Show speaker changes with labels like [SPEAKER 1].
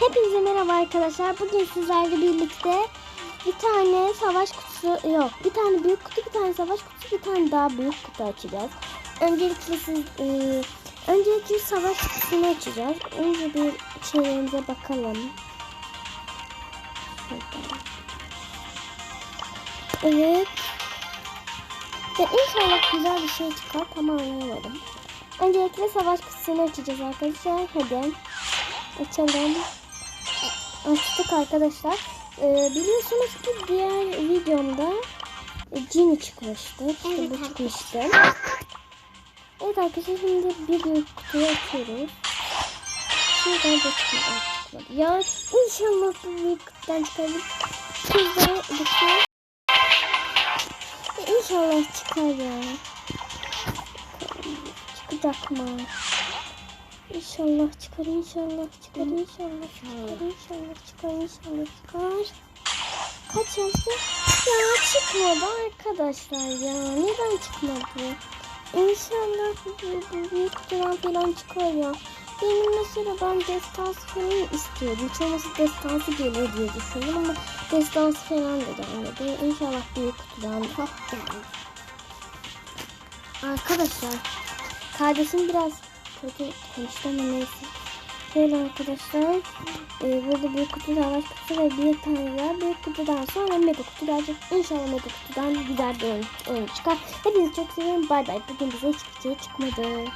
[SPEAKER 1] Hepinize merhaba arkadaşlar. Bugün sizlerle birlikte bir tane savaş kutusu yok. Bir tane büyük kutu, bir tane savaş kutusu, bir tane daha büyük kutu açacağız. Öncelikle siz e, öncelikle savaş kutusunu açacağız. Önce bir şeylerimize bakalım. Evet. Ve inşallah güzel bir şey çıkar. Tam anlayamadım. Öncelikle savaş kutusunu açacağız arkadaşlar. Hadi. Açalım. Açtık arkadaşlar. Ee, biliyorsunuz ki diğer videomda Cini çıkmıştı. İşte bu çıkmıştı. Evet arkadaşlar şimdi bir büyük kutuyu açıyoruz. Şuradan da çıkmadı. çıkmadı. Ya inşallah bu büyük kutudan çıkarım. Şurada bakıyor. İnşallah çıkar ya. Çıkacak mı? İnşallah çıkar, inşallah çıkar, inşallah çıkar, inşallah çıkar, inşallah çıkar. Kaç yazdı? Ya çıkmadı arkadaşlar ya. Neden çıkmadı? İnşallah büyük kutudan falan çıkar ya. Benim mesela ben destansı falan istiyordum. Olmazsa destansı gelir diye düşündüm ama destansı falan da gelmedi. İnşallah büyük kutudan hop geldi. Arkadaşlar kardeşim biraz kötü konuştu ama neyse. Şöyle arkadaşlar e, burada büyük kutu savaş kutusu ve bir tane daha büyük kutudan sonra mega kutu gelecek. İnşallah mega kutudan güzel bir oyun, oyun çıkar. Hepinizi çok seviyorum. Bay bay. Bugün bize hiçbir şey çıkmadı.